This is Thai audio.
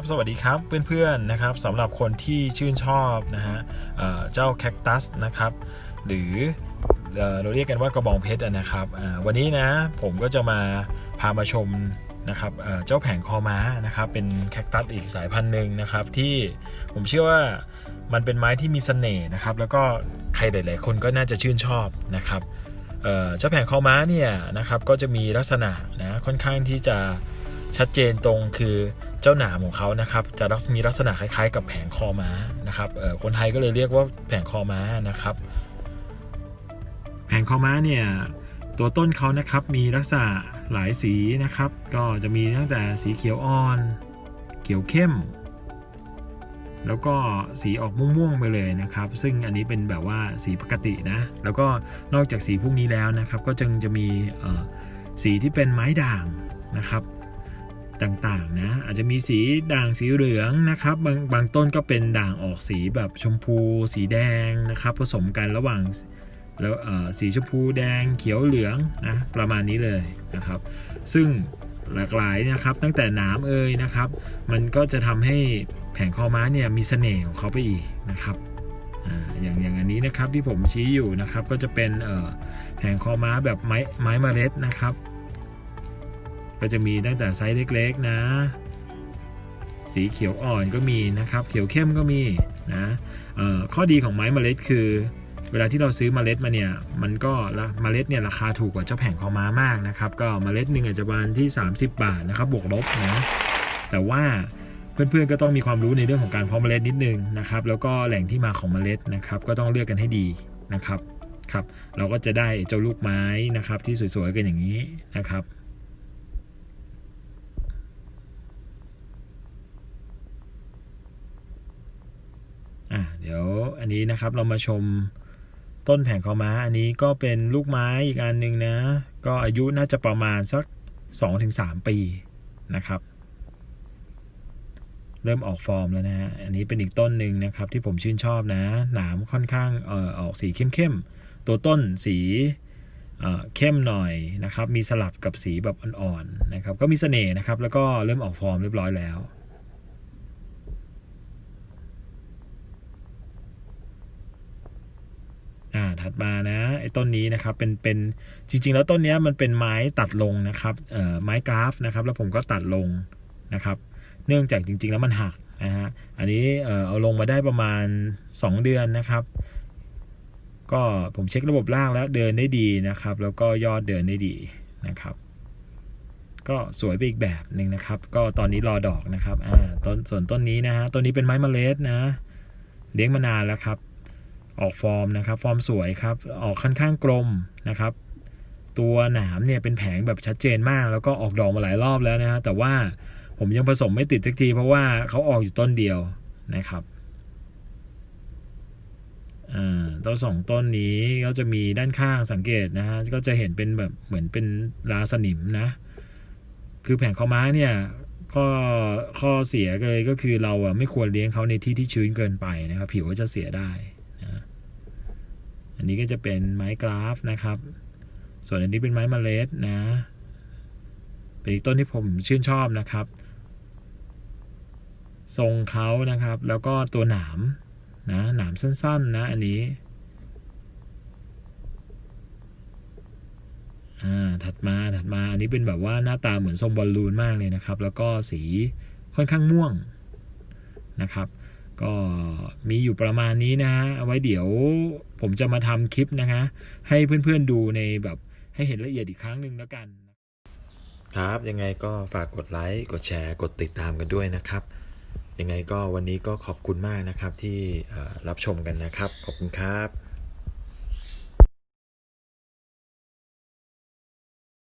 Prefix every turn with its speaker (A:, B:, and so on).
A: ับสวัสดีครับเพื่อนๆนะครับสำหรับคนที่ชื่นชอบนะฮะเเจ้าแคคตัสนะครับหรือเอเราเรียกกันว่ากระบองเพชรนะครับวันนี้นะผมก็จะมาพามาชมนะครับเเจ้าแผงคอม้านะครับเป็นแคคตัสอีกสายพันธุ์หนึ่งนะครับที่ผมเชื่อว่ามันเป็นไม้ที่มีเสน่ห์นะครับแล้วก็ใครหลาย ๆ คนก็น่าจะชื่นชอบนะครับเเจ้าแผงคอม้าเนี่ยนะครับก็จะมีลักษณะนะค่อนข้างที่จะ ชัดเจนตรงคือเจ้าหนามของเขานะครับจะลักษมีลักษณะคล้ายๆ กับแผงคอม้านะครับคนไทยก็เลยเรียกว่าแผงคอม้านะครับ แผงคอม้าเนี่ยตัวต้นเขานะครับมีลักษณะหลายสีนะครับ ก็จะมีตั้งแต่สีเขียวอ่อน เขียวเข้ม แล้วก็สีออกม่วงๆไปเลยนะครับ ซึ่งอันนี้เป็นแบบว่าสีปกตินะ แล้วก็นอกจากสีพวกนี้แล้วนะครับ ก็จึงจะมีสีที่เป็นไม้ด่างนะครับ ต่างๆนะอาจจะมีสีด่างสีเหลืองนะครับบางบางต้นก็เป็นด่างออกสีแบบชมพู สีแดงนะครับผสมกันระหว่างแล้วสีชมพูแดงเขียวเหลืองนะประมาณนี้เลยนะครับ ซึ่งหลากหลายนะครับตั้งแต่หนามเอ่ยนะครับ มันก็จะทำให้แผงคอม้าเนี่ยมีเสน่ห์ของเขาไปอีกนะครับอย่างอย่างอันนี้นะครับที่ผมชี้อยู่นะครับก็จะเป็นแผงคอม้าแบบไม้ไม้เมล็ดนะครับ ก็จะมีตั้งแต่ไซส์เล็ก ๆ นะ สีเขียวอ่อนก็มีนะครับ เขียวเข้มก็มีนะข้อดีของไม้เมล็ดคือ เวลาที่เราซื้อเมล็ดมาเนี่ย มันก็ละเมล็ดเนี่ยราคาถูกกว่าเจ้าแผงคอม้ามากนะครับ ก็เมล็ดหนึ่งอาจจะประมาณที่ 30 บาทนะครับ บวกลบนะแต่ว่าเพื่อนๆก็ต้องมีความรู้ในเรื่องของการเพาะเมล็ดนิดนึงนะครับ แล้วก็แหล่งที่มาของเมล็ดนะครับ ก็ต้องเลือกกันให้ดีนะครับครับ เราก็จะได้เจ้าลูกไม้นะครับที่สวยๆกันอย่างนี้นะครับ อะเดี๋ยวอันนี้นะครับเรามาชมต้นแผงคอม้า อันนี้ก็เป็นลูกไม้อีกอันหนึ่งนะ ก็อายุน่าจะประมาณสัก 2-3 ปีนะครับ เริ่มออกฟอร์มแล้วนะฮะอันนี้เป็นอีกต้นหนึ่งนะครับ ที่ผมชื่นชอบนะ หนามค่อนข้างเอ่อออกสีเข้มๆ ตัวต้นสีเออเข้มหน่อยนะครับ มีสลับกับสีแบบอ่อนๆนะครับ ก็มีเสน่ห์นะครับ แล้วก็เริ่มออกฟอร์มเรียบร้อยแล้ว อ่า ถัดมานะไอ้ต้นนี้นะครับเป็นเป็นจริง ๆ แล้วต้นนี้มันเป็นไม้ตัดลงนะครับเอ่อไม้กราฟนะครับ แล้วผมก็ตัดลงนะครับ เนื่องจากจริง ๆ แล้วมันหักนะฮะอันนี้เอ่อเอาลงมาได้ประมาณ 2 เดือนนะครับ ก็ผมเช็คระบบรากแล้วเดินได้ดีนะครับ แล้วก็ยอดเดินได้ดีนะครับ ก็สวยไปอีกแบบหนึ่งนะครับ ก็ตอนนี้รอดอกนะครับอ่าต้นส่วนต้นนี้นะฮะต้นนี้เป็นไม้เมล็ดนะเลี้ยงมานานแล้วครับ ออกฟอร์มนะครับ ฟอร์มสวยครับ ออกค่อนข้างกลมนะครับ ตัวหนามเนี่ยเป็นแผงแบบชัดเจนมาก แล้วก็ออกดอกมาหลายรอบแล้วนะฮะแต่ว่าผมยังผสมไม่ติดสักที เพราะว่าเขาออกอยู่ต้นเดียวนะครับต้นสองต้นนี้ก็จะมีด้านข้างสังเกตนะฮะก็จะเห็นเป็นแบบเหมือนเป็นราสนิมนะ คือแผงข้าม้าเนี่ยข้อข้อเสียเลยก็คือเราอะไม่ควรเลี้ยงเขาในที่ที่ชื้นเกินไปนะครับ ผิวก็จะเสียได้ อันนี้ก็จะเป็นไม้กราฟนะครับ ส่วนอันนี้เป็นไม้มเมล็ดนะ เป็นต้นที่ผมชื่นชอบนะครับ ทรงเขานะครับ แล้วก็ตัวหนามนะหนามสั้นๆนะอันนี้อ่าถัดมาถัดมาอันนี้เป็นแบบว่าหน้าตาเหมือนทรงบอลลูนมากเลยนะครับ แล้วก็สีค่อนข้างม่วงนะครับ ก็มีอยู่ประมาณนี้นะฮะเอาไว้เดี๋ยวผมจะมาทำคลิปนะคะ ให้เพื่อนๆดูในแบบให้เห็นละเอียดอีกครั้งหนึ่งแล้วกัน ครับยังไงก็ฝากกดไลค์กดแชร์กดติดตามกันด้วยนะครับยังไงก็วันนี้ก็ขอบคุณมากนะครับที่รับชมกันนะครับ ขอบคุณครับ